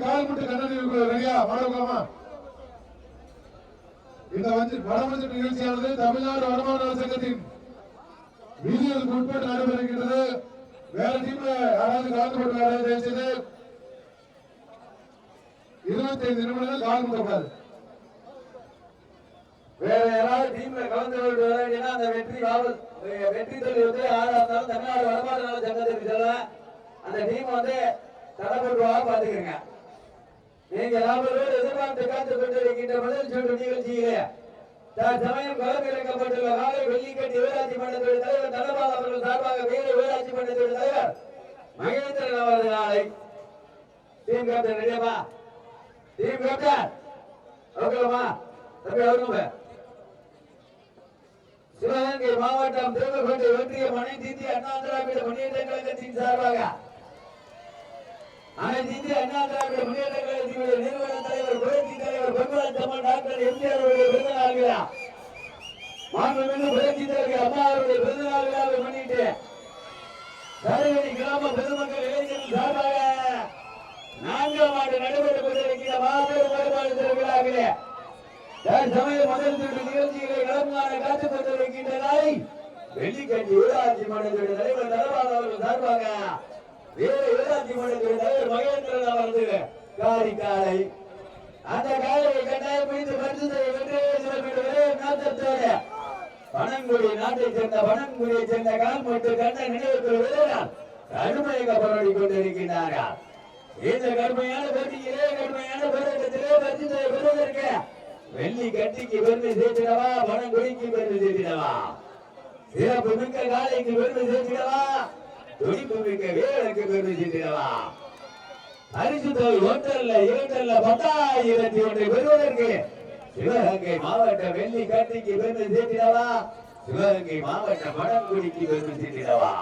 கால் முட்டு கண்ணன் ரெடியா? மாடவங்களாமா இந்த வந்து வடமஞ்சு நிகழ்ச்சியானது தமிழ்நாடு வருமான நல சங்கத்தின் விதிகளுக்கு உட்பட்டு நடைபெறுகின்றது. வேற டீம்ல யாராவது கலந்து கொண்டு வேற ஜெயிச்சது இருபத்தி ஐந்து நிமிடங்கள் கலந்து முட்டக்கூடாது வேற யாராவது டீம்ல கலந்து கொண்டு வர அந்த வெற்றி காவல் வெற்றி தொழில் வந்து யாரா இருந்தாலும் தமிழ்நாடு வடமாநில சங்கத்திற்கு செல்ல அந்த டீம் வந்து தடப்பட்டுவா பாத்துக்கிறேங்க நீங்கள் லாபரோடு எதிர்பார்த்து காத்து கொண்டிருக்கின்ற முதல் சுற்று நிகழ்ச்சியிலே தற்சமயம் களமிறக்கப்பட்டுள்ள காலை வெள்ளிக்கட்டி ஊராட்சி மன்றத்துடைய தலைவர் தனபால் அவர்கள் சார்பாக வேறு ஊராட்சி மன்றத்துடைய தலைவர் மகேந்திரன் அவரது நாளை. டீம் கேப்டன் ரெடியாப்பா டீம் கேப்டன் ஓகேவா தம்பி அவருங்க சிவகங்கை மாவட்டம் தேவகோட்டை ஒன்றியம் அனைத்து இந்திய அண்ணா திராவிட முன்னேற்ற கழகத்தின் சார்பாக அனைத்து இந்திய அண்ணா திராவிட முன்னேற்ற கழகத்தினுடைய நிறுவன தலைவர் புரட்சி தலைவர் பொன்மராஜ் அம்மா டாக்டர் எம்ஜிஆர் அவருடைய பிறந்த நாள் விழா. மாண்புமிகு புரட்சி தலைவர் அம்மா அவருடைய பிறந்த நாள் விழாவை முன்னிட்டு கரையடி கிராம பொதுமக்கள் இளைஞர்கள் சார்பாக நான்காம் ஆண்டு நடைபெற்றுக் கொண்டிருக்கிற மாபெரும் வருமான திருவிழாவிலே சமய முதல் திரு நிகழ்ச்சிகளை களம்காண காத்துக் கொண்டிருக்கின்ற நாளை வெள்ளிக்கட்டி ஊராட்சி மன்றத்தினுடைய தலைவர் தனபால் அவர்கள் சார்பாக வேறு ஊராட்சி மன்றத்துடைய மகேந்திரன் அவரது காரிக்காலை அந்த காலையை கட்டாயம் பிடித்து பரிசுத்தை வென்றே சிறப்பிடுவதே பனங்குடி நாட்டைச் சேர்ந்த பனங்குடியைச் சேர்ந்த கால்மட்டு கண்ட நினைவுக்குள் கடுமையாக போராடி கொண்டிருக்கிறார்கள் இந்த கடுமையான போட்டியிலே கடுமையான போராட்டத்திலே பரிசுத்தை பெறுவதற்கு வெள்ளி கட்டிக்கு பெருமை சேர்த்திடவா? பனங்குடிக்கு பெருமை சேர்த்திடவா? சிறப்பு மிக்க காலைக்கு பெருமை சேர்த்திடவா? துடிப்பு மிக்க வீரனுக்கு பெருமை சேர்த்திடவா பரிசு தொகை ஒன்றல்ல இரண்டல்ல பத்தாயிரத்தி ஒன்றை பெறுவதற்கு சிவகங்கை மாவட்ட வெள்ளி கட்டிக்கு பெருமை சேர்த்திடவா சிவகங்கை மாவட்ட படங்குடிக்கு பெருமை சேர்த்திடவா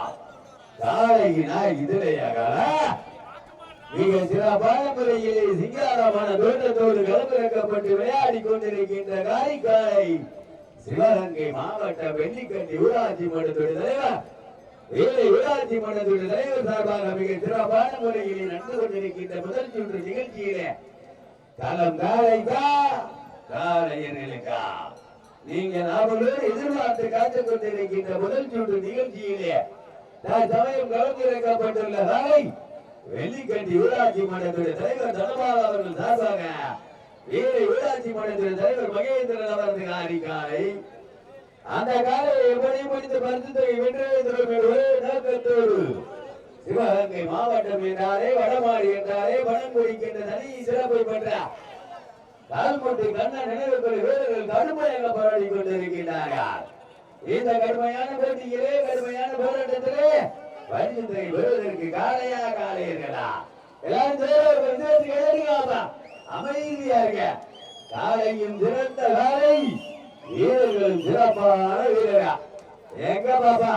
காலையினா இதுலையாக மிக சிறப்பான முறையிலே சிங்காரமான தோட்டத்தோடு களமிறக்கப்பட்டு விளையாடி கொண்டிருக்கின்ற காரிக்காலை சிவகங்கை மாவட்ட வெள்ளிக்கட்டி ஊராட்சி மன்றத்துடைய தலைவர் வேலை ஊராட்சி மன்றத்துடைய தலைவர் சார்பாக மிக சிறப்பான முறையிலே நடந்து கொண்டிருக்கின்ற முதல் சுற்று நிகழ்ச்சியிலே களம் காலைக்கா காலையர்களுக்கா நீங்க அவர்களோடு எதிர்பார்த்து காத்துக் கொண்டிருக்கின்ற முதல் சுற்று நிகழ்ச்சியிலே சமயம் கலந்திருக்கப்பட்டுள்ள காலை வெள்ளிக்கட்டி ஊராட்சி மன்றத்துடைய தலைவர் தனபால் அவர்கள் சார்பாக ஏழை ஊராட்சி மன்றத்துடைய தலைவர் மகேந்திரன் அவரது காரிக்காலை அந்த காலையை எப்படி முடித்து பரிசுத்தை வென்று திரும்பிடு நோக்கத்தோடு சிவகங்கை மாவட்டம் என்றாரே வடமாடி என்றாரே வனம் குடிக்கின்ற தனி சிறப்பை பெற்ற கால்முட்டி கண்ண நினைவுக்குள் வீரர்கள் கடுமையாக போராடி கொண்டிருக்கின்றார்கள். இந்த கடுமையான போட்டியிலே கடுமையான போராட்டத்திலே பரிசுத்தை பெறுவதற்கு காலையா காலையர்களா எல்லாரும் தேர்வு அமைதியா இருக்க காலையும் சிறந்த காலை. வீரர்களும் சிறப்பான வீரரா எங்க பாப்பா?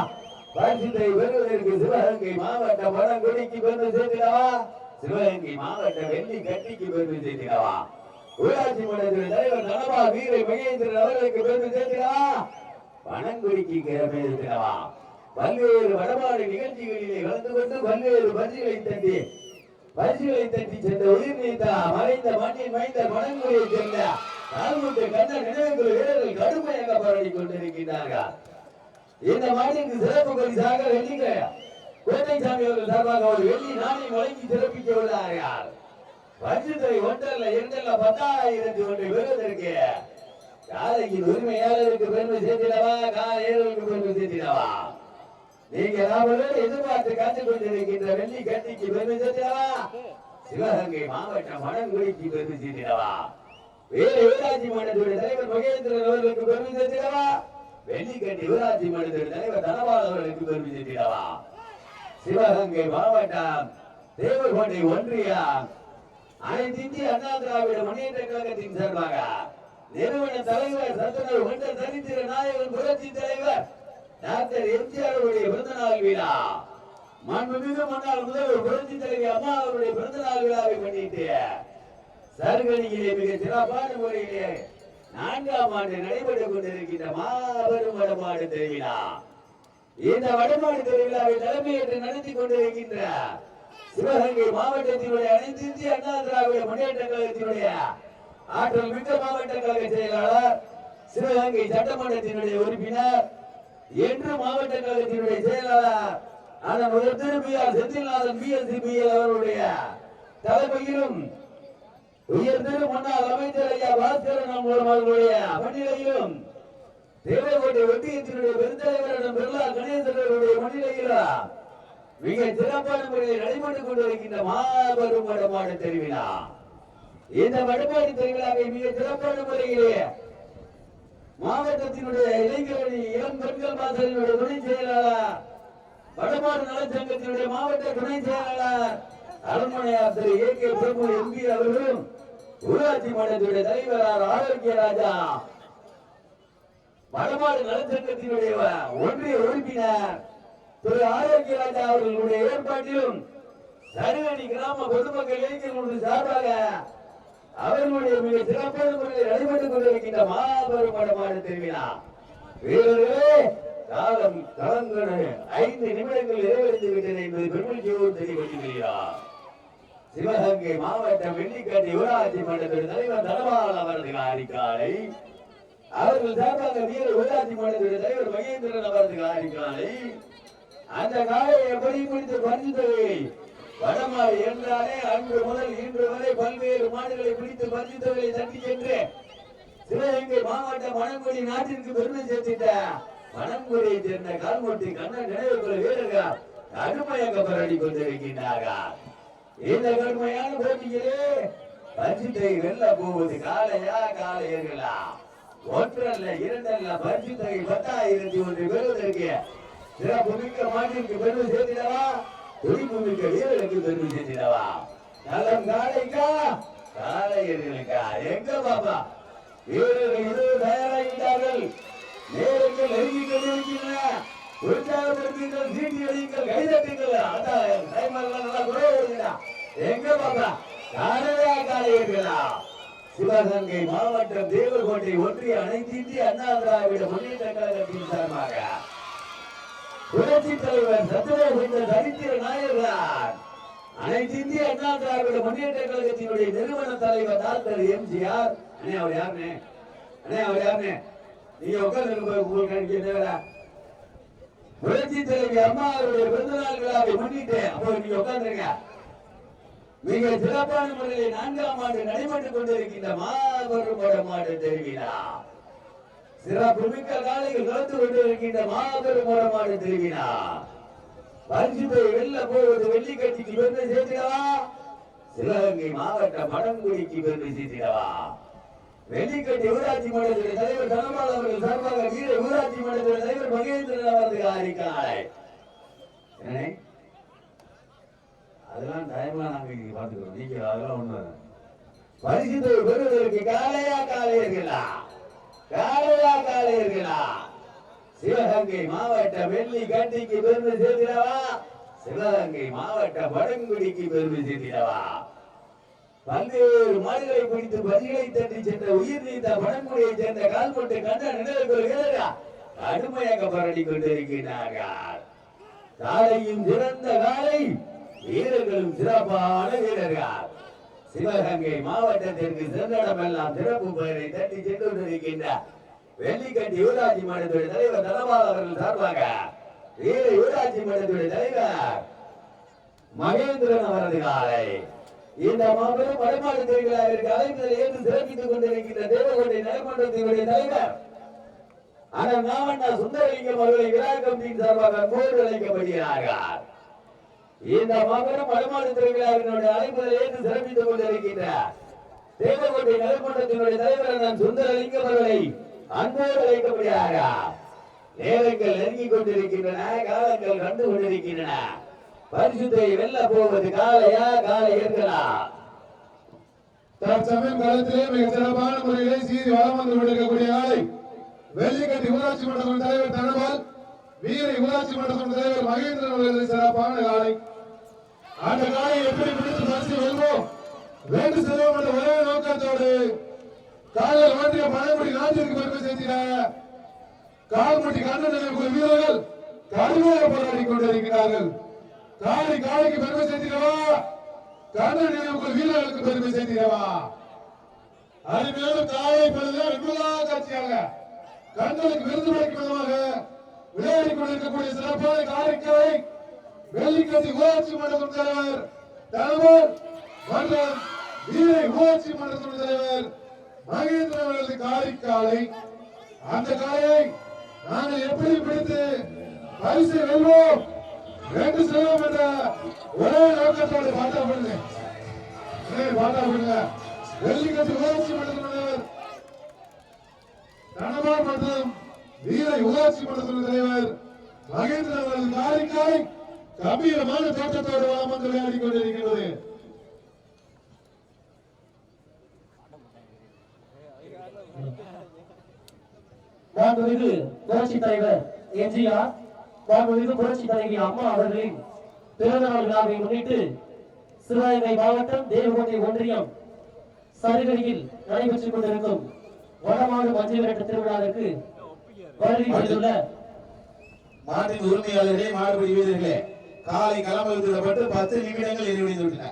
பரிசுத்தை பெறுவதற்கு சிவகங்கை மாவட்ட பழங்குடிக்கு பெருந்து சேர்த்திடவா? சிவகங்கை மாவட்ட வெள்ளி கட்டிக்கு பெருந்து சேர்த்திடவா? ஊராட்சி மன்றத்தின் தலைவர் தனபா வீரை மகேந்திரன் அவர்களுக்கு பெருந்து சேர்த்திடவா? பணங்குடிக்கு பெருமை சேர்த்திடவா? பல்வேறு வடமாடு நிகழ்ச்சிகளிலே கலந்து கொண்டு பல்வேறு பரிசுகளை தட்டி பரிசுகளை தட்டி சென்ற உயிர் நீத்தா மறைந்த மண்ணில் மறைந்த பணங்குடியை சேர்ந்த நால்முட்டு கண்ண நினைவுக்குள் வீரர்கள் கடுமையாக போராடி கொண்டிருக்கிறார்கள் இந்த மாநிலக்கு சிறப்பு பரிசாக வெள்ளிங்க கோட்டைசாமி அவர்கள் சார்பாக ஒரு வெள்ளி நாணயம் வழங்கி சிறப்பிக்க உள்ளார்கள். வஞ்சித்துறை ஒன்றல்ல இரண்டல்ல பத்தாயிரத்தி ஒன்றை பெறுவதற்கு காலையின் உரிமையாளருக்கு பெருமை சேர்த்திடவா? காலையர்களுக்கு பெருமை சேர்த்திடவா? நீங்க நாமளும் எதிர்பார்த்து காத்துக் கொண்டிருக்கின்ற வெள்ளி கட்டிக்கு பெருமை சேர்த்திடவா? சிவகங்கை மாவட்டம் மணங்குடிக்கு பெருமை சேர்த்திடவா? வேறு ஊராட்சி மன்றத்துடைய தலைவர் மகேந்திரன் அவர்களுக்கு பெருமை சேர்த்திடவா? வெள்ளிக்கட்டி ஊராட்சி மன்றத்துடைய தலைவர் தனபால் அவர்களுக்கு பெருமை சேர்த்திடவா? சிவகங்கை மாவட்டம் தேவகோட்டை ஒன்றியம். அனைத்து இந்திய அண்ணா திராவிட முன்னேற்ற கழகத்தின் சார்பாக நிறுவன தலைவர் சத்துணர் ஒன்ற சரித்திர நாயகன் புரட்சி தலைவர் டாக்டர் எம்ஜிஆர் அவருடைய பிறந்த விழா. மாண்புமிகு முன்னாள் முதல்வர் புரட்சி தலைவி அம்மா அவருடைய பிறந்த நாள் விழாவை முன்னிட்டு சர்கனியிலே மிக சிறப்பான முறையிலே நான்காம் ஆண்டு நடைபெற்றுக் கொண்டிருக்கின்ற மாபெரும் வடமாடு திருவிழா. இந்த வடமாடு திருவிழாவை தலைமையேற்று நடத்தி கொண்டிருக்கின்ற சிவகங்கை மாவட்டத்தினுடைய அனைத்து இந்திய அண்ணா திராவிட முன்னேற்ற கழகத்தினுடைய ஆற்றல் மிக்க மாவட்ட கழக செயலாளர் சிவகங்கை சட்டமன்றத்தினுடைய உறுப்பினர் என்று மாவட்ட கழகத்தினுடைய செயலாளர் அதன் முதல் திரும்பியார் செந்தில்நாதன் பி எஸ் அவருடைய தலைமையிலும் உயர்ந்தது திரு முன்னாள் அமைச்சர் ஐயா பாஸ்கரன் அவர்களுடைய முன்னிலையிலும் தேவகோட்டை ஒட்டியத்தினுடைய பெருந்தலைவரிடம் பிர்லா கணேசன் அவருடைய மிக சிறப்பான முறையில் நடைபெற்றுக் கொண்டிருக்கின்ற மாபெரும் வடமாடு தெரிவினா இந்த வடமாடு திருவிழாவை மிக சிறப்பான முறையிலே மாவட்டத்தினுடைய இளைஞரணி இளம் பெண்கள் மாதத்தினுடைய துணை செயலாளர் வடமாடு நலச்சங்கத்தினுடைய மாவட்ட துணை செயலாளர் அரண்மனையார் திரு ஏ கே பிரபு எம்பி அவர்களும் ஊராட்சி மன்றத்துடைய தலைவரார் ஆரோக்கிய ராஜா. வடமாடு நலச்சங்கத்தினுடைய ஒன்றிய உறுப்பினர் திரு ஆரோக்கிய ராஜா அவர்களுடைய ஏற்பாட்டிலும் சருகடி கிராம பொதுமக்கள் இளைஞர்களுடைய சார்பாக அவர்களுடைய மிக சிறப்பான முறையில் நடைபெற்றுக் கொண்டிருக்கின்ற மாபெரும் வடமாடு திருவிழா. வீரர்களே காலம் கலங்கன ஐந்து நிமிடங்கள் நிறைவடைந்து என்பது என்பதை பெருமளிக்கையோடு தெளிவுபடுத்துகிறார் சிவகங்கை மாவட்டம் வெள்ளிக்கட்டி ஊராட்சி மன்றத்தின் தலைவர் தனபால் அவரது காரிக்காலை அவர்கள் சார்பாக வீர ஊராட்சி மன்றத்தின் தலைவர் மகேந்திரன் அவரது காரிக்காலை அந்த காலை எப்படி முடித்து பறித்தவை வடமாறு என்றாலே அன்று முதல் இன்று வரை பல்வேறு மாடுகளை பிடித்து பறித்தவர்களை தட்டி சென்று சிவகங்கை மாவட்ட மணங்குடி நாட்டிற்கு பெருமை சேர்த்திட்ட மணங்குடியை சேர்ந்த கால்மூட்டி கண்ணன் நினைவுக்குள்ள வீரர்கள் கடுமையாக போராடி கொண்டிருக்கின்றார்கள். இந்த கடுமையான போட்டியிலே பரிசுத்தை வெல்ல போவது காலையா காலையர்களா ஒன்றல்ல இரண்டல்ல பரிசுத்தை பத்தாயிரத்தி ஒன்று பெறுவதற்கு சிறப்பு மிக்க மாட்டிற்கு பெருமை சேர்த்திடவா? துடிப்பு மிக்க வீரருக்கு பெருமை சேர்த்திடவா? நலம் காலைக்கா காலையர்களுக்கா எங்க பாப்பா? வீரர்கள் இருவர் தயாராகிட்டார்கள். நேரங்கள் நெருங்கி கொண்டிருக்கின்றன. உற்சாகப்படுத்துங்கள் சீட்டி அடியுங்கள் கைதட்டுங்கள். அதான் டைமர்லாம் நல்லா குறைவு எங்க பாப்பா காலையா காலையர்களா சிவகங்கை மாவட்டம் தேவர்கோட்டை ஒன்றிய அனைத்து அண்ணா திராவிட முன்னேற்ற கழகத்தின் சார்பாக புரட்சி தலைவர் சத்யராஜேந்திர சரித்திர நாயகர் அனைத்திந்திய அண்ணா திராவிட முன்னேற்ற கழகத்தினுடைய நிறுவன தலைவர் டாக்டர் எம்ஜிஆர். அண்ணே அவர் யாருனே அண்ணே அவர் யாருனே நீங்க உட்கார்ந்து உங்களுக்கு எனக்கு என்ன வேலை? புரட்சி தலைவி அம்மா அவருடைய பிறந்த நாள் விழாவை முன்னிட்டு அப்போ நீங்க உட்கார்ந்துருங்க மிக சிறப்பான முறையில் நான்காம் ஆண்டு நடைபெற்றுக் கொண்டிருக்கின்ற மாபெரும் வடமாடு திருவிழா. சிறப்பு மிக்க காலையில் நடந்து கொண்டிருக்கின்ற மாபெரும் வடமாடு திருவிழா. பரிசுத்தை வெல்ல போவது வெள்ளிக்கட்டிக்கு பெருமை சேர்த்திடவா? சிவகங்கை மாவட்ட படங்குடிக்கு பெருமை சேர்த்திடவா? வெள்ளிக்கட்டி ஊராட்சி மன்றத்தின் தலைவர் தனபால் அவர்கள் சார்பாக வீர ஊராட்சி மன்றத்தின் தலைவர் மகேந்திரன் அவர்கள் அறிக்காலை அதெல்லாம் டைம்லாம் நாங்க இங்க பாத்துக்கிறோம் நீங்க அதெல்லாம் ஒண்ணு பரிசுத்தை பெறுவதற்கு காலையா காலையர்களா காலையா காலையர்களா சிவகங்கை மாவட்ட வெள்ளி கண்டிக்கு பெருமை சேர்த்திடவா? சிவகங்கை மாவட்ட வடங்குடிக்கு பெருமை சேர்த்திடவா? பல்வேறு மாடுகளை பிடித்து பதிகளை தட்டி சென்ற உயிர் நீத்த வடங்குடியை சேர்ந்த கால்பட்டு கண்ட நினைவு கொள்கிறதா கடுமையாக பரடி கொண்டிருக்கிறார்கள். காலையும் சிறந்த காலை வீரர்களும் சிறப்பான வீரர்கள். சிவகங்கை மாவட்டத்திற்கு சென்றடமெல்லாம் சிறப்பு பெயரை தட்டி சென்று கொண்டிருக்கின்ற வெள்ளிக்கட்டி ஊராட்சி மன்றத்துடைய தலைவர் தனபால் அவர்கள் சார்பாக வீர ஊராட்சி மன்றத்துடைய தலைவர் மகேந்திரன் அவரது காலை. இந்த மாபெரும் வடமாடு திருவிழாவிற்கு அழைப்புதல் ஏற்று சிறப்பித்துக் கொண்டிருக்கின்ற தேவகோட்டை நலமன்றத்தினுடைய தலைவர் ஆனால் நாமண்ணா சுந்தரலிங்கம் அவர்களை விழா கமிட்டியின் சார்பாக அன்போடு அழைக்கப்படுகிறார்கள். இந்த மாபெரும் வடமாடு திருவிழாவினுடைய அழைப்புகளை ஏற்று சிறப்பித்துக் கொண்டிருக்கின்ற தேவகோட்டை நலமன்றத்தினுடைய தலைவர் நான் சுந்தரலிங்கம் அவர்களை அன்போடு அழைக்கப்படுகிறார்கள் நேரங்கள் நெருங்கிக் கொண்டிருக்கின்றன காலங்கள் கண்டு கொண்டிருக்கின்றன. பரிசுத்தை வெல்ல போவது காலையா காலை ஏற்கலாம் தற்சமயம் காலத்திலே மிக சிறப்பான முறையிலே சீறி வளம் வந்து கொண்டிருக்கக்கூடிய ஆலை வெள்ளிக்கட்டி ஊராட்சி மன்றத்தின் தலைவர் தனபால் வீர ஊராட்சி மன்றத்தின் தலைவர் மகேந்திரன் அவர்களது சிறப்பான காலை. அந்த காலை எப்படி பிடித்து பரிசு வெல்வோம்? வேண்டு செல்வோம் என்ற ஒரே நோக்கத்தோடு காலையில் ஒன்றிய பழங்குடி நாட்டிற்கு பெருமை சேர்த்திட கால்முட்டி கண்ணன் நினைவுக்குள் வீரர்கள் கடுமையாக போராடி கொண்டிருக்கிறார்கள். காலை காலைக்கு பெருமை சேர்த்திடவா? கண்ணன் நினைவுக்குள் வீரர்களுக்கு பெருமை செய்திடவா அது மேலும் காலை பொழுது வெண்பதாக காட்சியாக கண்களுக்கு விருது படைக்கும் விதமாக விளையாடிக் கொண்டிருக்கக்கூடிய சிறப்பான காரைக்காலை வெள்ளிக்கட்டி ஊராட்சி மன்றத்தின் தலைவர் தலைவர் மற்றும் வீரை ஊராட்சி மன்றத்தின் தலைவர் மகேந்திரன் அவர்களது காரைக்காலை. அந்த காயை நாங்கள் எப்படி பிடித்து பரிசு வெல்வோம் ரெண்டு செல்வோம் என்ற ஒரே நோக்கத்தோடு பாட்டா பண்ணுங்க பாட்டா பண்ணுங்க வெள்ளிக்கட்டு ஊராட்சி மன்றத்தின் தலைவர் தனபால் மற்றும் வீர ஊராட்சி மன்றத்தின் தலைவர் மகேந்திரன் அவர்களது காரிக்காய் கம்பீரமான தோட்டத்தோடு வளம் வந்து விளையாடி கொண்டிருக்கிறது மாண்புமிகு புரட்சி தலைவர் எம்ஜிஆர் மாண்புமிகு புரட்சி தலைவி அம்மா அவர்களின் பிறந்த நாள் விழாவை முன்னிட்டு சிவகங்கை மாவட்டம் தேவகோட்டை ஒன்றியம் சருகடியில் நடைபெற்றுக் கொண்டிருக்கும் வடமாடு மஞ்சள் விரட்ட திருவிழாவிற்கு மாட்டின் உரிமையாளர்களே மாடுபிடி வீரர்களே காலை களம் விடப்பட்டு பத்து நிமிடங்கள் எரிவடைந்து விட்டன.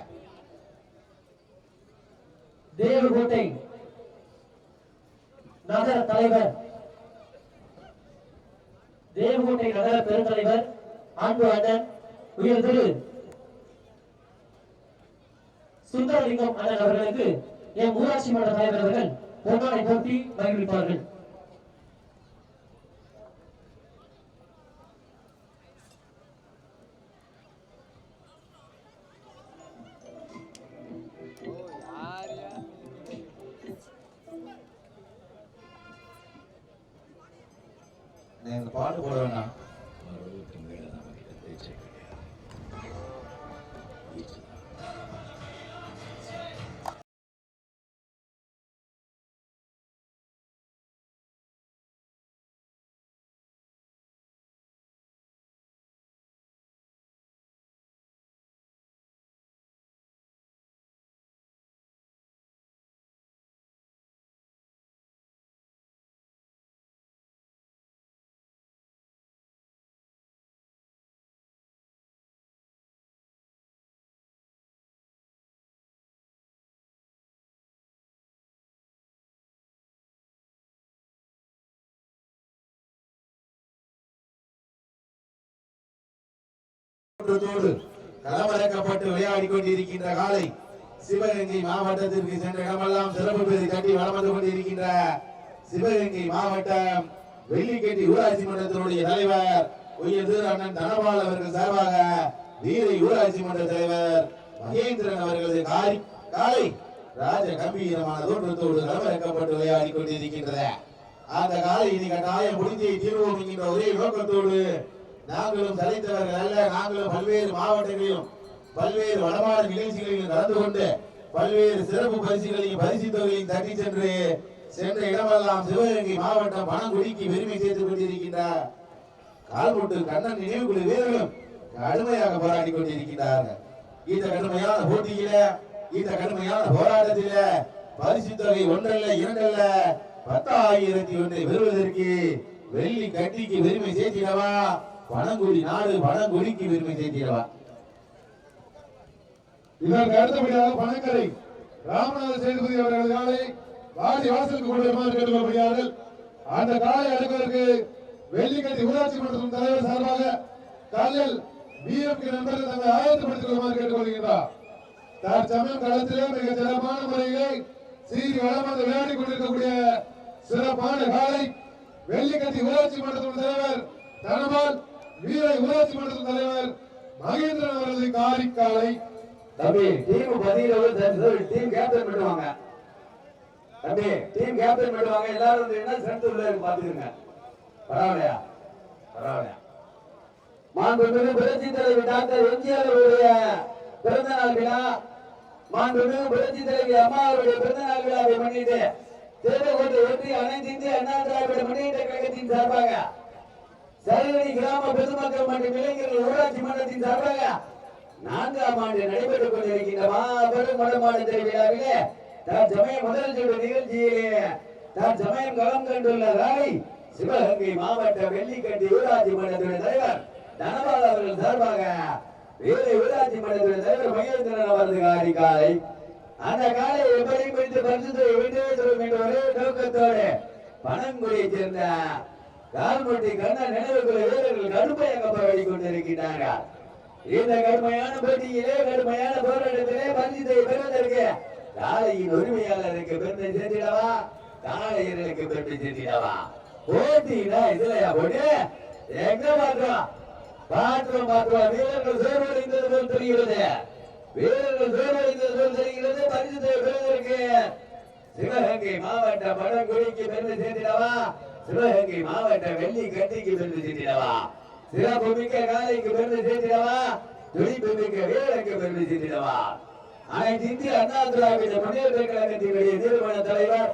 தேவகோட்டை நகர தலைவர் தேவகோட்டை நகர பெருந்தலைவர் அன்பு அண்ணன் உயர் திரு சுந்தரலிங்கம் அண்ணன் அவர்களுக்கு என் ஊராட்சி மன்ற தலைவர் அவர்கள் பொன்னாடை போட்டி மகிழ்விப்பார்கள். கூட்டத்தோடு களமிறக்கப்பட்டு விளையாடி கொண்டிருக்கின்ற காலை சிவகங்கை மாவட்டத்திற்கு சென்ற இடமெல்லாம் சிறப்பு பேரை தட்டி வளம் வந்து கொண்டிருக்கின்ற சிவகங்கை மாவட்டம் வெள்ளிக்கட்டி ஊராட்சி மன்றத்தினுடைய தலைவர் உயர் அண்ணன் தனபால் அவர்கள் சார்பாக வீரை ஊராட்சி மன்ற தலைவர் மகேந்திரன் அவர்களது காரி காலை ராஜ கம்பீரமான தோற்றத்தோடு களமிறக்கப்பட்டு விளையாடி கொண்டிருக்கின்றது அந்த காலை இனி கட்டாயம் முடிஞ்சை தீர்வோம் என்கின்ற ஒரே நோக்கத்தோடு நாங்களும் தலைத்தவர்கள் அல்ல. நாங்களும் பல்வேறு மாவட்டங்களிலும் பல்வேறு வளமான நிகழ்ச்சிகளிலும் கலந்து கொண்டு பல்வேறு சிறப்பு பரிசுகளையும் பரிசு தொகையையும் தட்டி சென்று சென்ற இடமெல்லாம் சிவகங்கை மாவட்டம் பணங்குடிக்கு பெருமை சேர்த்துக் கொண்டிருக்கின்றார். கால்முட்டு கண்ணன் நினைவுக்குழு வீரர்களும் கடுமையாக போராடி கொண்டிருக்கின்றார்கள். இந்த கடுமையான போட்டியில இந்த கடுமையான போராட்டத்தில பரிசு தொகை ஒன்றல்ல இரண்டல்ல பத்தாயிரத்தி ஒன்றை பெறுவதற்கு வெள்ளி கட்டிக்கு பெருமை சேர்த்திடவா? பணங்குடி நாடு பணங்குடிக்கு பெருமை சேர்த்திடவா இதற்கு அடுத்தபடியாக பணக்கரை ராமநாத சேதுபதி அவர்களது காலை வாடி வாசலுக்கு கொண்டு வருமாறு கேட்டுக்கொள்ளப்படுகிறார்கள் அந்த காலை அடுப்பதற்கு வெள்ளிக்கட்டி ஊராட்சி மன்றத்தின் தலைவர் சார்பாக காலையில் பிஎம்கே நண்பர்கள் தங்களை ஆயத்தப்படுத்திக் கொள்ளுமாறு கேட்டுக்கொள்கின்றார் தற்சமயம் களத்திலே மிக சிறப்பான முறையிலே சீரி வளமாக விளையாடி கொண்டிருக்கக்கூடிய சிறப்பான காலை வெள்ளிக்கட்டி ஊராட்சி மன்றத்தின் தலைவர் தனபால் வீரை ஊராட்சி மன்ற தலைவர் மகேந்திரன் அவரது காரிக்காலை தம்பி டீம் பதினேழு டீம் கேப்டன் பண்ணுவாங்க தம்பி டீம் கேப்டன் பண்ணுவாங்க எல்லாரும் என்ன ஸ்ட்ரென்த் உள்ள இருக்கு பாத்துக்கங்க பரவாயில்லையா? பரவாயில்லையா? மாண்புமிகு புரட்சி தலைவி டாக்டர் எம்ஜிஆர் அவருடைய பிறந்த நாள் விழா. மாண்புமிகு புரட்சி தலைவி அம்மா அவருடைய பிறந்த நாள் விழாவை முன்னிட்டு தேவகோட்டை ஒற்றி அனைத்து இந்திய அண்ணா திராவிட முன்னேற்ற கழகத்தின் சார்பாக சரகடி கிராம பொதுமக்கள் மற்றும் இளைஞர்கள் ஊராட்சி மன்றத்தின் சார்பாக நான்காம் ஆண்டு நடைபெற்றுக் கொண்டிருக்கின்ற மாபெரும் வடமாடு திருவிழாவிலே தற்சமயம் முதல் சுற்று நிகழ்ச்சியிலே தற்சமயம் களம் கண்டுள்ள ராணி சிவகங்கை மாவட்ட வெள்ளிக்கட்டி ஊராட்சி மன்றத்தின் தலைவர் தனபால் அவர்கள் சார்பாக வேலை ஊராட்சி மன்றத்தில் தலைவர் மகேந்திரன் அவரது காரி காலை. அந்த காலை எப்படியும் பிடித்து பரிசுத்தை விட்டு வேண்டும் என்ற ஒரே நோக்கத்தோடு பணங்குடியை சேர்ந்த கால்முட்டி கண்ண நினைவுக்குள்ள வீரர்கள் கடுமையாக போராடி கொண்டிருக்கிறார்கள் இந்த கடுமையான போட்டியிலே கடுமையான போராட்டத்திலே பரிசுத்தை பெறுவதற்கு காளையின் உரிமையாளருக்கு பெருமை சேர்த்திடவா? காளையர்களுக்கு பெருமை சேர்த்திடவா? போட்டினா இதுலயா போட்டு? எங்க பாக்குறோம் பாத்திரம் பாத்திரம் வீரர்கள் சோர்வடைந்தது போல் தெரிகிறது. வீரர்கள் சோர்வடைந்தது போல் தெரிகிறது. பரிசுத்தை பெறுவதற்கு சிவகங்கை மாவட்ட படங்குடிக்கு பெருமை சேர்த்திடவா? சிவகங்கை மாவட்ட வெள்ளி கட்டிக்கு பெருமை சேர்த்திடவா சிறப்பு மிக்க காலைக்கு பெருமை சேர்த்திடவா துடிப்பு மிக்க வீரருக்கு பெருமை சேர்த்திடவா அனைத்து இந்திய அண்ணா திராவிட முன்னேற்ற கழகத்தினுடைய நிறுவன தலைவர்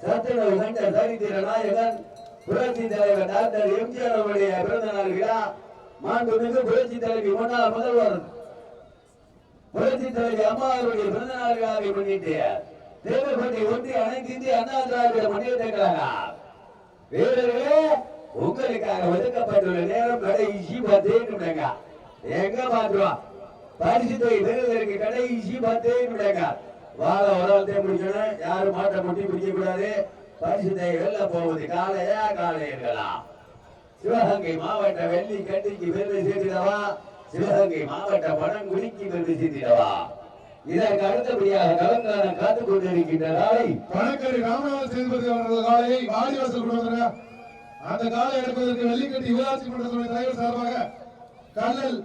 சத்துணவு கண்ட சரித்திர நாயகன் புரட்சி தலைவர் டாக்டர் எம்ஜிஆர் அவருடைய பிறந்த நாள் விழா மாண்புமிகு புரட்சி தலைவி முன்னாள் முதல்வர் புரட்சி தலைவி அம்மா அவருடைய பிறந்த நாள் விழாவை முன்னிட்டு தேவைப்பட்டி ஒன்றிய அனைத்து இந்திய அண்ணா திராவிட முன்னேற்ற கழகம் வீரர்களே உங்களுக்காக ஒதுக்கப்பட்டுள்ள நேரம் கடைசி பத்தே நிமிடங்க. எங்க பாத்துருவோம் பரிசுத்தை பெறுவதற்கு கடைசி பத்தே நிமிடங்க. வாழ உரத்தை முடிக்கணும் யாரும் மாட்டை முட்டி பிடிக்க கூடாது பரிசுத்தை வெள்ள போவது காலையா காலையர்களா சிவகங்கை மாவட்ட வெள்ளி கட்டிக்கு வெள்ளை சேர்த்திடவா? சிவகங்கை மாவட்ட பணங்குடிக்கு பெருமை சேர்த்திடவா? இதற்கு அடுத்தபடியாக கலங்காரம் காத்துக் கொண்டிருக்கின்ற நாளை பணக்கரை ராமநாதன் சேதுபதி அவர்கள் காலையை வாடிவாசல் கொண்டு வந்தனர். அந்த காலை எடுப்பதற்கு வெள்ளிக்கட்டி ஊராட்சி மன்றத்துடைய தலைவர் சார்பாக கல்லல்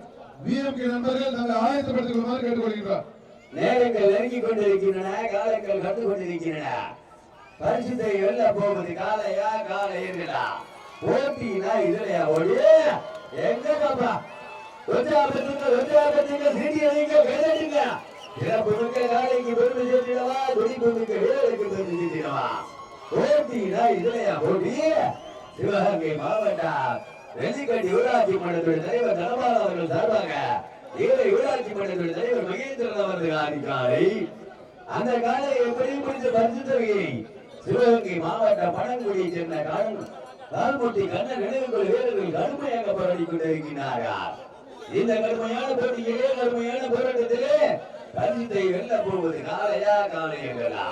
விஎம்கே நண்பர்கள் தங்களை ஆயத்தப்படுத்திக் கொள்ளுமாறு கேட்டுக்கொள்கின்றார். நேரங்கள் நெருங்கிக் கொண்டிருக்கின்றன காலங்கள் கண்டு கொண்டிருக்கின்றன. பரிசுத்தை வெல்ல போவது காலையா காலையர்களா போட்டினா இதுலயா ஓடி எங்க பாப்பா ஒன்றாபத்துங்க ஒன்றாபத்துங்க சிடி அடிங்க கைதடிங்க சிறப்பு மிக்க பெருமை சேர்த்திடவா துடிப்பு வீரருக்கு பெருமை சேர்த்திடவா போட்டினா இதுலயா போட்டி? சிவகங்கை மாவட்டம் ஊராட்சி மன்றத்துடைய தலைவர் தனபால் அவர்கள் சார்பாக ஏழை ஊராட்சி மன்றத்துடைய தலைவர் மகேந்திரன் அவர்கள் அந்த காலை எப்படி முடிந்த பரிசு தொகையை சிவகங்கை மாவட்ட பணங்குடியை சேர்ந்த கால்முட்டி கண்ண நினைவுகள் வீரர்கள் கடுமையாக போராடி கொண்டிருக்கிறார்கள் இந்த கடுமையான போட்டியிலே கடுமையான போராட்டத்திலே தந்தை வெல்ல போவது காலையா காணையங்களா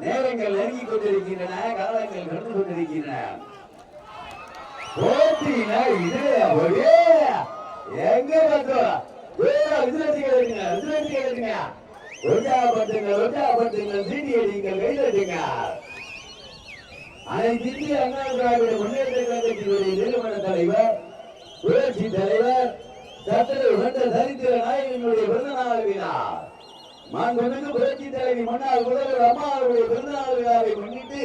நேரங்கள் நெருங்கிக் கொண்டிருக்கின்றன காலங்கள் நடந்து கொண்டிருக்கின்றன. போட்டினா இது ஒரே. எங்க பார்த்தோம் அனைத்து இந்திய அண்ணா திராவிட முன்னேற்ற கழகத்தினுடைய நிறுவன தலைவர் புரட்சி தலைவர் சத்திர உகந்த சரித்திர நாயகனுடைய பிறந்தநாள் விழா. மாண்புமிகு புரட்சி தலைவி மன்னார் முதல்வர் அம்மா அவருடைய பிறந்தநாள் விழாவை முன்னிட்டு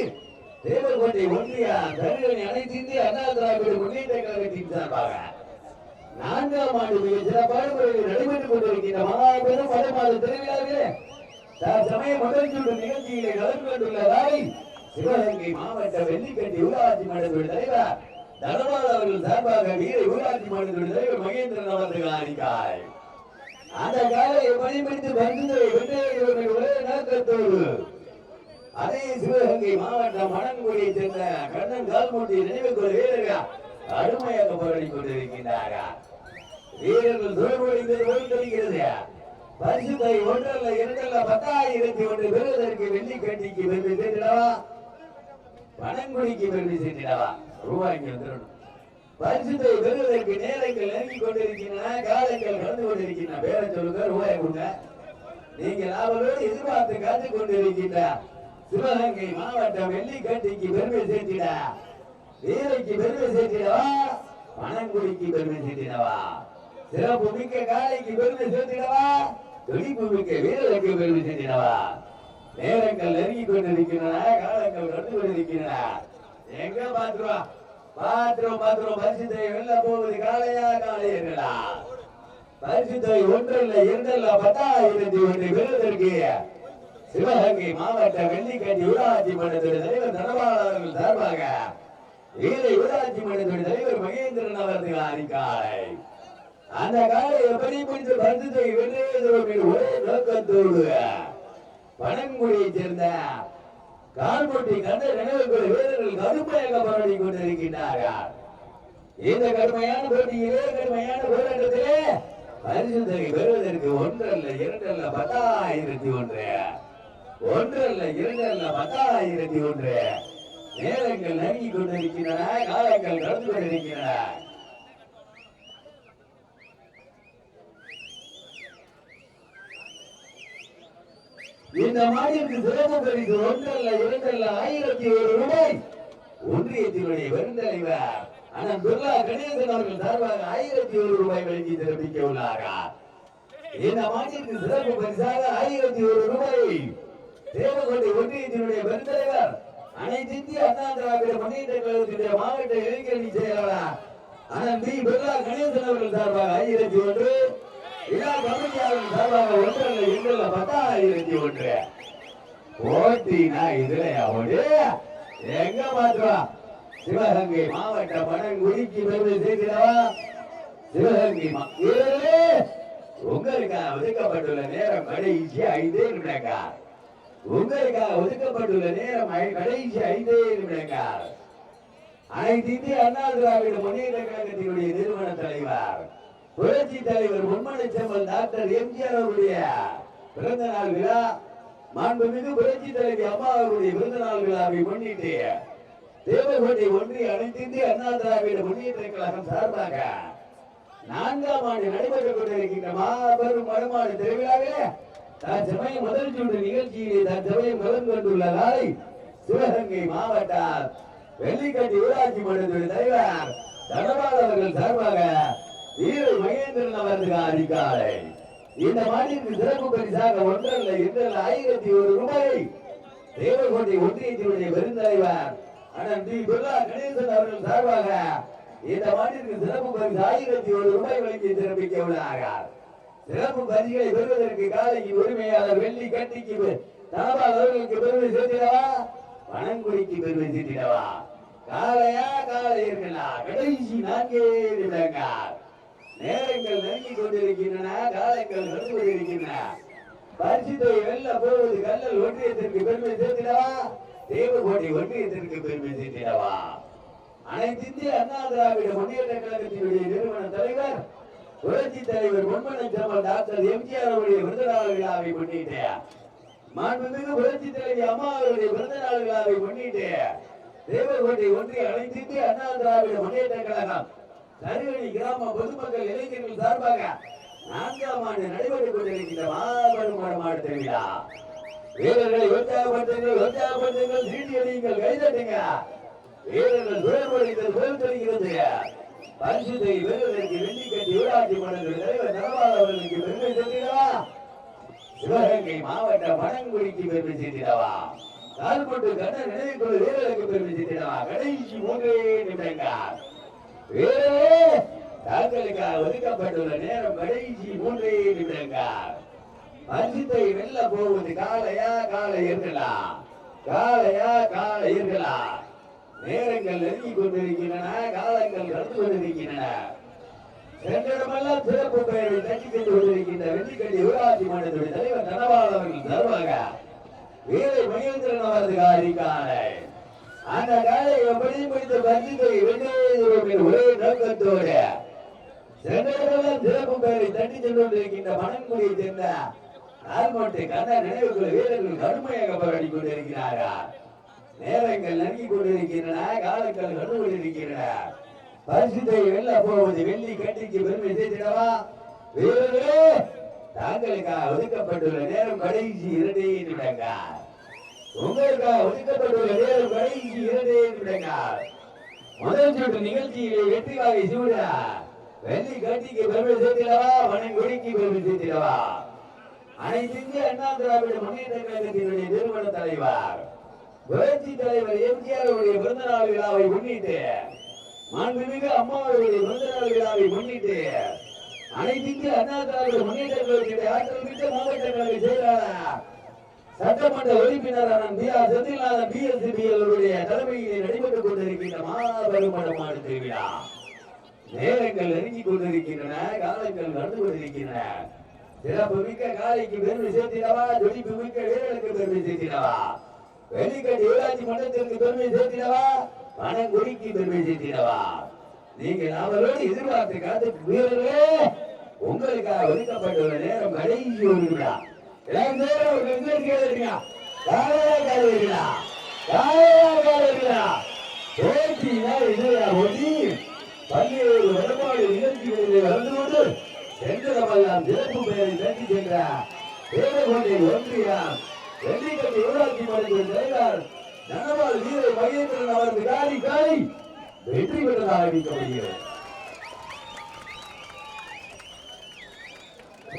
தேவர்கோட்டை ஒன்றிய தமிழனை அனைத்து இந்திய அண்ணா திராவிட முன்னேற்ற கழகத்தின் சார்பாக நான்காம் ஆண்டு மிக சிறப்பான முறையில் நடைபெற்றுக் கொண்டிருக்கின்ற மகாபெரும் மாபெரும் மாத திருவிழாவிலே தற்சமய முதல் சுற்று நிகழ்ச்சியிலே கலந்து கொண்டுள்ளதாய் சிவகங்கை மாவட்ட வெள்ளிக்கட்டி ஊராட்சி மன்றத்துடைய தலைவர் தனபால் அவர்கள் சார்பாக வீர ஊராட்சி மாநில தலைவர் மகேந்திரன் அவர்கள் அறிக்காய் அந்த காலை பணிபடித்து பரிசுகளை வெற்றி ஒரே நோக்கத்தோடு அதே சிவகங்கை மாவட்டம் மணங்குடியை சேர்ந்த கண்ணன் கால்மூட்டி நினைவு கொள்ள வீரர்கள் அருமையாக போராடி கொண்டிருக்கின்றார்கள். வீரர்கள் தோல்வடைந்தது போல் தெரிகிறது. பரிசுத்தை ஒன்றல்ல இரண்டல்ல பத்தாயிரத்தி ஒன்று பெறுவதற்கு வெள்ளி கட்டிக்கு பெருமை சேர்த்திடவா? பணங்குடிக்கு பெருமை சேர்த்திடவா? ரூபாய்க்கு வந்துடணும். பரிசுத்தை பெறுவதற்கு நேரங்கள் நெருங்கி கொண்டிருக்கின்றன காலங்கள் கடந்து கொண்டிருக்கின்றன. பேரை சொல்லுங்க ரூபாய் கொடுங்க. நீங்க லாபத்தோடு எதிர்பார்த்து காத்து கொண்டிருக்கின்ற சிவகங்கை மாவட்டம் வெள்ளிக்கட்டிக்கு பெருமை சேர்த்திட வீரைக்கு பெருமை சேர்த்திடவா பணங்குடிக்கு பெருமை சேர்த்திடவா? சிறப்பு மிக்க காளைக்கு பெருமை சேர்த்திடவா துடிப்பு மிக்க வீரருக்கு பெருமை சேர்த்திடவா? நேரங்கள் நெருங்கி கொண்டிருக்கின்றன காலங்கள் கடந்து கொண்டிருக்கின்றன. எங்க பாத்துருவா பாத்துருவோம் பாத்துருவோம் பரிசுத்தை வெல்ல போவது காளையா காளையர்களா பரிசுத்தை ஒன்றல்ல இரண்டல்ல பத்தாயிரத்தி ஒன்று பெறுவதற்கு சிவகங்கை மாவட்ட வெள்ளிக்கட்டி ஊராட்சி மன்றத்துடைய தலைவர் தனபாளர்கள் சார்பாக வீர ஊராட்சி மன்றத்துடைய தலைவர் மகேந்திரன் அவர்கள் அறிக்காலை அந்த காலை எப்படி பிடித்து பரிசுத்தை வென்று ஒரே நோக்கத்தோடு. பனங்குடியைச் சேர்ந்த கால்பொட்டி கண்ட நினைவுக்குள் வீரர்கள் கடுமையாக போராடி கொண்டிருக்கின்றார்கள். இந்த கடுமையான போட்டியிலே கடுமையான போராட்டத்திலே பரிசு பெறுவதற்கு ஒன்றல்ல இரண்டல்ல பத்தாயிரத்தி ஒன்று. ஒன்றல்ல இரண்டல்ல பத்தாயிரத்தி ஒன்று. நேரங்கள் நடுங்கிக் கொண்டிருக்கின்றன காலங்கள் நடந்து கொண்டிருக்கின்றன. இந்த மாநிலத்து சிறப்பு பரிசு ஒன்றல்ல இரண்டல்ல ஆயிரத்தி ஒரு ரூபாய் ஒன்றியத்தினுடைய பெருந்தலைவர் அண்ணன் பிர்லா கணேசன் அவர்கள் சார்பாக ஆயிரத்தி ஒரு ரூபாய் வழங்கி சிறப்பிக்க உள்ளார்கள். இந்த மாநிலத்து சிறப்பு பரிசாக ஆயிரத்தி ஒரு ரூபாய். தேவகோட்டை ஒன்றியத்தினுடைய பெருந்தலைவர் அனைத்து இந்திய அண்ணா திராவிட முன்னேற்ற கழகத்தினுடைய மாவட்ட இளைஞரணி செயலாளர் அண்ணன் பி. பிர்லா கணேசன் அவர்கள் சார்பாக ஆயிரத்தி ஒன்று. எல்லா கமிட்டியாளர் சார்பாக ஒன்றல்ல எங்கள்ல பத்தாயிரத்தி ஒன்று. போட்டினா இதுல அவனு. எங்க மாத்துவா சிவகங்கை மாவட்ட பனங்குடிக்கு பெருமை சேர்க்கிறவா? சிவகங்கை மா- உங்களுக்காக ஒதுக்கப்பட்டுள்ள நேரம் கடைசி ஐந்தே நிமிடங்கா உங்களுக்காக ஒதுக்கப்பட்டுள்ள நேரம் கடைசி ஐந்தே நிமிடங்கா அனைத்து இந்திய அண்ணா திராவிட முன்னேற்ற கழகத்தினுடைய நிறுவன தலைவர் புரட்சி தலைவர் முன்மணி செம்மல் டாக்டர் எம்ஜிஆர் அவருடைய பிறந்த நாள் விழா. மாண்புமிகு புரட்சி தலைவி அம்மா அவருடைய பிறந்த நாள் விழாவை முன்னிட்டு தேவகோட்டை ஒன்றிய அனைத்து இந்திய அண்ணா திராவிட முன்னேற்ற கழகம் சார்பாக நான்காம் ஆண்டு நடைபெற்றுக் கொண்டிருக்கின்ற மாபெரும் வடமாடு திருவிழாவிலே தற்சமயம் முதல் சுற்று நிகழ்ச்சியிலே தற்சமயம் முதல் கொண்டுள்ள நாளை சிவகங்கை மாவட்ட வெள்ளிக்கட்டி ஊராட்சி மன்றத்துடைய தலைவர் தனபால் அவர்கள் சார்பாக வீர மகேந்திரன் அவர்களுக்கு அதிகாலை. இந்த மாநிலத்தின் சிறப்பு பரிசாக ஒன்றல்ல இரண்டல்ல ஆயிரத்தி ஒரு ரூபாய். தேவகோட்டை ஒன்றியத்தினுடைய பெருந்தலைவர் அண்ணன் டி பிர்லா கணேசன் அவர்கள் சார்பாக இந்த மாநிலத்தின் சிறப்பு பரிசு ஆயிரத்தி ஒரு ரூபாய் வழங்கி சிறப்பிக்க உள்ளார்கள். சிறப்பு பரிசுகளை பெறுவதற்கு காலைக்கு உரிமையாளர் வெள்ளி கட்டிக்கு தனபால் அவர்களுக்கு பெருமை சேர்த்திடவா? பணங்குடிக்கு பெருமை சேர்த்திடவா? காலையா காலையர்களா கடைசி நான்கே நிமிடங்கள். நேரங்கள் நெருங்கி கொண்டிருக்கின்றன காலங்கள் நடந்து கொண்டிருக்கின்றன பரிசுத்தை வெல்ல போவது கல்லல் ஒன்றியத்திற்கு பெருமை சேர்த்திடவா? தேவகோட்டை ஒன்றியத்திற்கு பெருமை சேர்த்திடவா? அனைத்து இந்திய அண்ணா திராவிட முன்னேற்ற கழகத்தினுடைய நிறுவன தலைவர் புரட்சி தலைவர் முன்மணி செம்மல் டாக்டர் எம்ஜிஆர் அவருடைய விருது நாள் விழாவை முன்னிட்டு மாண்புமிகு புரட்சி தலைவி அம்மா அவருடைய பிறந்த நாள் விழாவை முன்னிட்டு தேவகோட்டை ஒன்றிய அனைத்து இந்திய அண்ணா திராவிட முன்னேற்ற கழகம் கருவடி கிராம பொதுமக்கள் இளைஞர்கள் சார்பாக நான்காம் ஆண்டு நடைபெற்றுக் கொண்டிருக்கின்ற மாபெரும் வடமாடு திருவிழா. வீரர்களை உற்சாகப்படுத்துங்கள் உற்சாகப்படுத்துங்கள் சீட்டி அடியுங்கள் கைதட்டுங்க வீரர்கள் சுழற்படுங்கள் சுழல் தெரிகிறது பரிசுத்தை வீரர்களுக்கு வெள்ளி கட்டி ஊராட்சி மன்றங்கள் தலைவர் நரவால் அவர்களுக்கு பெருமை சேர்க்கிறவா சிவகங்கை மாவட்ட பனங்குடிக்கு பெருமை சேர்த்திடவா? கால்பட்டு கண்ண நினைவுக்குழு வீரர்களுக்கு பெருமை சேர்த்திடவா? கடைசி மூன்றே நிமிடங்கள். தாங்களுக்காக ஒதுக்கப்பட்டுள்ள நேரம் கடைசி மூன்றே நிமிடங்கள் பரிசுத்தை வெல்ல போவது காலையா காலை இருங்களா காலையா காலை இருங்களா நேரங்கள் நெருங்கி கொண்டிருக்கின்றன காலங்கள் கடந்து கொண்டிருக்கின்றன. சென்றிடமெல்லாம் சிறப்பு பெயரை தட்டி சென்று கொண்டிருக்கின்ற வெள்ளிக்கட்டி ஊராட்சி மன்றத்துடைய தலைவர் தனபால் அவர்கள் தருவாங்க வீரை மகேந்திரன் அவரது காலை அந்த காலை எப்படி முடித்த பரிசுத்தை வெற்றி ஒரே நோக்கத்தோடு. சென்றிடமெல்லாம் சிறப்பு பெயரை தட்டி சென்று கொண்டிருக்கின்ற மணன்குடியை சேர்ந்த நால்மட்டை கண்ண நினைவுக்குள்ள வீரர்கள் கடுமையாக போராடி கொண்டிருக்கிறார்கள். நேரங்கள் நெருங்கி கொண்டிருக்கின்றன காலங்கள் கடந்து கொண்டிருக்கின்றன. பரிசுத்தை வெல்ல போவது வெள்ளி கட்டிக்கு பெருமை சேர்த்திடவா? வீரர்களே தாங்களுக்காக ஒதுக்கப்பட்டுள்ள நேரம் கடைசி இரண்டே நிமிடங்கள் உங்களுக்காக ஒதுக்கப்பட்டுள்ள நேரம் கடைசி இரண்டே நிமிடங்கள் முதல் சுற்று நிகழ்ச்சியிலே வெற்றி சூடா வெள்ளி கட்டிக்கு பெருமை சேர்த்திடவா மனங்குடிக்கு பெருமை சேர்த்திடவா? அனைத்து இந்திய அண்ணா திராவிட முன்னேற்ற கழகத்தினுடைய நிறுவன தலைவர் புரட்சி தலைவர் எம்ஜிஆர் அவருடைய பிறந்த விழாவை முன்னிட்டு மாண்புமிகு விழாவை முன்னிட்டு அனைத்து இந்திய அண்ணா திராவிட முன்னேற்ற கழகத்தினுடைய ஆற்றல் மிக்க மாவட்ட கழக செயலாளர் சட்டமன்ற உறுப்பினரான P R Senthilnathan P S அவருடைய தலைமையிலே நடைபெற்றுக் கொண்டிருக்கின்ற மாபெரும் படமான திருவிழா. நேரங்கள் நெருங்கி கொண்டிருக்கின்றன காலங்கள் நடந்து கொண்டிருக்கின்றன. சிறப்பு மிக்க காலைக்கு பெருமை சேர்த்திடவா துடிப்பு மிக்க வீரர்களுக்கு பெருமை சேர்த்திடவா? வெளிக்கட்டு ஊராட்சி மன்றத்திற்கு பெருமை சேர்த்திடவா? மனங்குடிக்கு பெருமை சேர்த்திடவா? நீங்கள் அவரோடு எதிர்பார்த்து காத்து வீரர்களே உங்களுக்காக ஒதுக்கப்பட்டுள்ள நேரம் கடைசி ஒரு விழா. பல்வேறு வடபாடு நிகழ்ச்சிகளில் கலந்து கொண்டு சென்றதமெல்லாம் சிறப்பு பெயரை தட்டி சென்ற வேதகொண்டை ஒன்றியம் வெள்ளிக்கட்டி ஊராட்சி மன்ற தலைவர் நனவாள் வீர மகேந்திரன் அவரது காலி காரி வெற்றி பெற்றதாக அறிவிக்கப்படுகிறது.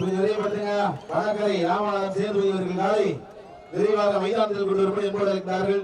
கொஞ்சம் நிறைய பார்த்துங்க வடகரை ராமநாதன் சேர்ந்து இவர்கள் நாளை விரைவாக மைதானத்தில் கொண்டு வரும்படி என்போடு இருக்கிறார்கள்